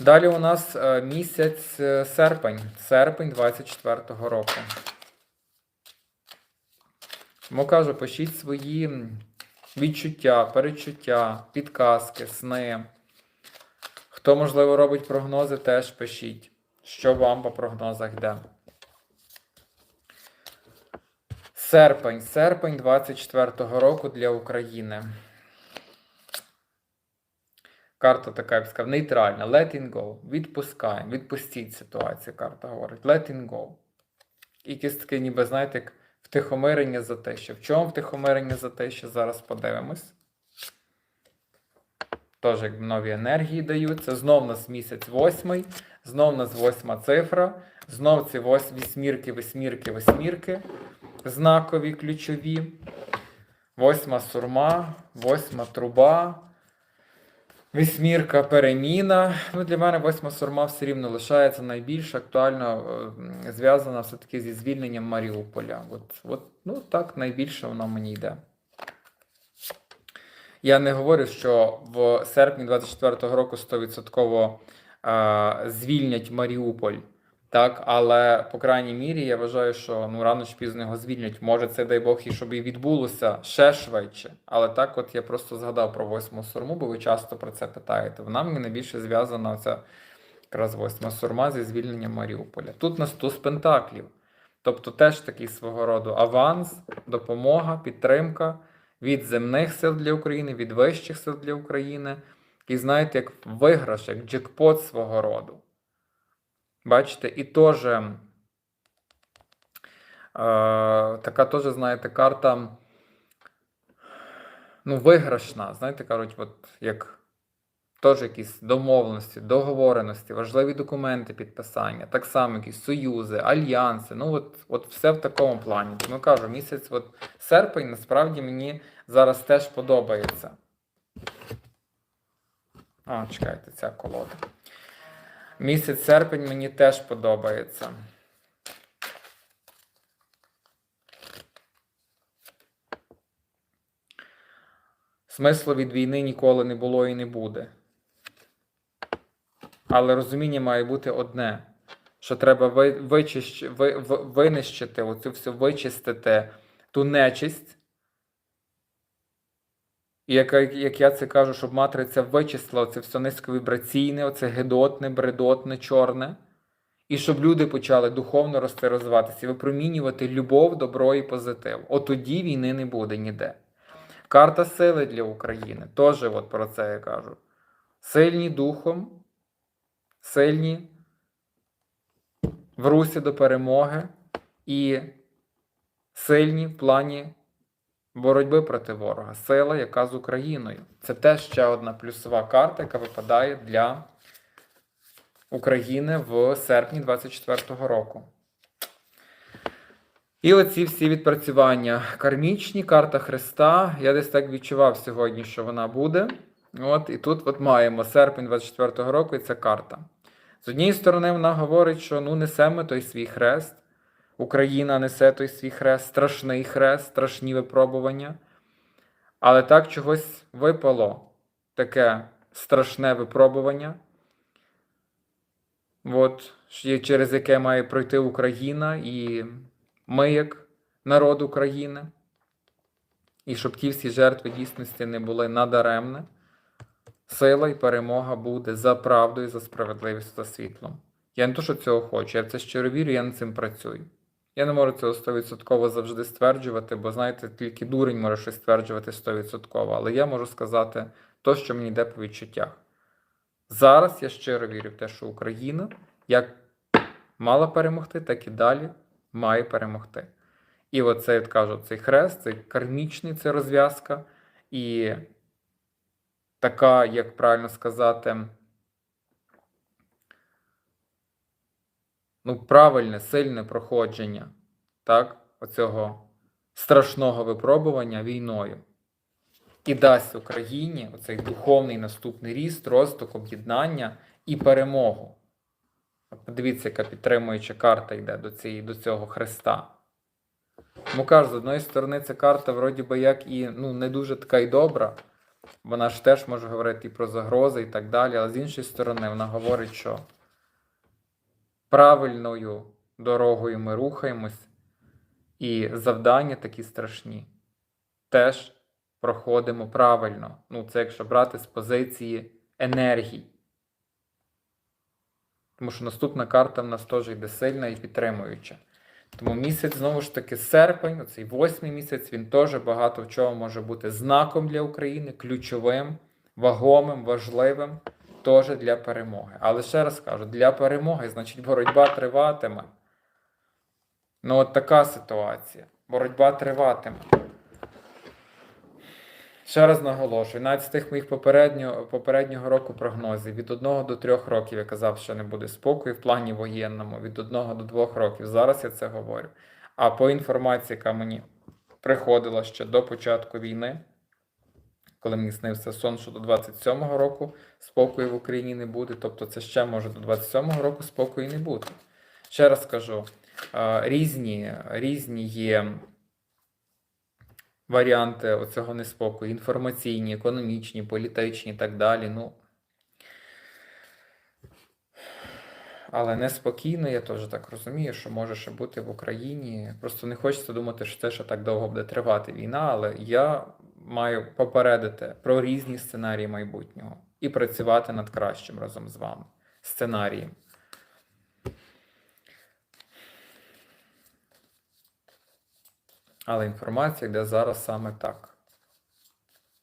Далі у нас е, місяць е, серпень, серпень 24-го року. Тому кажу, пишіть свої відчуття, перечуття, підказки, сни. Хто, можливо, робить прогнози, теж пишіть, що вам по прогнозах йде. Серпень, серпень 24-го року для України. Карта така, я б сказав, нейтральна. Let it go. Відпускаємо. Відпустіть ситуацію, карта говорить. Let it go. І якесь ніби, знаєте, як втихомирення за те, що. В чому втихомирення за те, що зараз подивимось. Теж як нові енергії даються. Знов у нас місяць восьмий, знов у нас восьма цифра, знов ці вось, вісьмірки, восьмірки, восьмірки, знакові, ключові. Восьма сурма, восьма труба. Вісьмірка переміна. Ну, для мене восьма сурма все рівно лишається найбільш актуально е, зв'язана все-таки зі звільненням Маріуполя. От, от, ну так найбільше воно мені йде. Я не говорю, що в серпні 24-го року 100% е, звільнять Маріуполь. Так, але по крайній мірі я вважаю, що ну рано чи пізно його звільнять. Може, це дай Бог і щоб і відбулося ще швидше. Але так, от я просто згадав про восьму сурму, бо ви часто про це питаєте. Вона мені найбільше зв'язана ця якраз восьма сурма зі звільненням Маріуполя. Тут у нас туз пентаклів. Тобто теж такий свого роду аванс, допомога, підтримка від земних сил для України, від вищих сил для України. І знаєте, як виграш, як джекпот свого роду. Бачите, і теж е, така теж, знаєте, карта ну, виграшна. Знаєте, кажуть, от як теж якісь домовленості, договореності, важливі документи підписання, так само якісь союзи, альянси. Ну, от, от все в такому плані. Тому кажу, місяць от серпень насправді мені зараз теж подобається. А, чекайте, ця колода. Місяць серпень мені теж подобається. Смислу від війни ніколи не було і не буде. Але розуміння має бути одне: що треба винищити, оцю всю вичистити ту нечисть. І як, як я це кажу, щоб матриця вичислила це все низьковібраційне, оце гидотне, бредотне, чорне. І щоб люди почали духовно рости, розвиватися, випромінювати любов, добро і позитив. От тоді війни не буде ніде. Карта сили для України. Теж от про це я кажу. Сильні духом, сильні в русі до перемоги і сильні в плані боротьби проти ворога. Сила, яка з Україною. Це теж ще одна плюсова карта, яка випадає для України в серпні 24-го року. І оці всі відпрацювання кармічні, карта Христа. Я десь так відчував сьогодні, що вона буде. От, І тут от маємо серпень 24-го року, і ця карта. З однієї сторони, вона говорить, що ну несемо той свій хрест. Україна несе той свій хрест, страшний хрест, страшні випробування. Але так чогось випало таке страшне випробування, от, через яке має пройти Україна і ми, як народ України. І щоб ті всі жертви дійсності не були надаремні, сила і перемога буде за правдою, за справедливістю, за світлом. Я не то, що цього хочу, я в це щиро вірю, я над цим працюю. Я не можу цього 100% завжди стверджувати, бо знаєте, тільки дурень може щось стверджувати 100%, але я можу сказати то, що мені йде по відчуттях. Зараз я щиро вірю в те, що Україна як мала перемогти, так і далі має перемогти. І оце, як кажу, цей хрест, цей кармічний, це розв'язка, і така, як правильно сказати, ну, правильне, сильне проходження так, оцього страшного випробування війною. І дасть Україні оцей духовний наступний ріст, росток, об'єднання і перемогу. Подивіться, яка підтримуюча карта йде до, цієї, до цього хреста. Тому кажу, з одної сторони, ця карта, вроді би, як і ну, не дуже така й добра, Вона ж теж може говорити і про загрози і так далі, але з іншої сторони, вона говорить, що правильною дорогою ми рухаємось, і завдання такі страшні теж проходимо правильно. Ну, це якщо брати з позиції енергії. Тому що наступна карта в нас теж йде сильна і підтримуюча. Тому місяць, знову ж таки, серпень, оцей восьмий місяць, він теж багато в чому може бути знаком для України, ключовим, вагомим, важливим, теж для перемоги. Але ще раз кажу, для перемоги, значить, боротьба триватиме. Ну, от така ситуація. Боротьба триватиме. Ще раз наголошую, навіть з тих моїх попереднього, попереднього року прогнозів від 1 до 3 років я казав, що не буде спокою в плані воєнному, від 1 до 2 років. Зараз я це говорю. А по інформації, яка мені приходила ще до початку війни, коли мені снився сон, що до 27-го року спокою в Україні не буде, тобто це ще може до 27-го року спокою не бути. Ще раз кажу, різні, різні є варіанти оцього неспокою: інформаційні, економічні, політичні і так далі. Ну, але неспокійно, я теж так розумію, що може ще бути в Україні. Просто не хочеться думати, що це ще так довго буде тривати війна, але я маю попередити про різні сценарії майбутнього і працювати над кращим разом з вами. Сценарієм. Але інформація йде зараз саме так.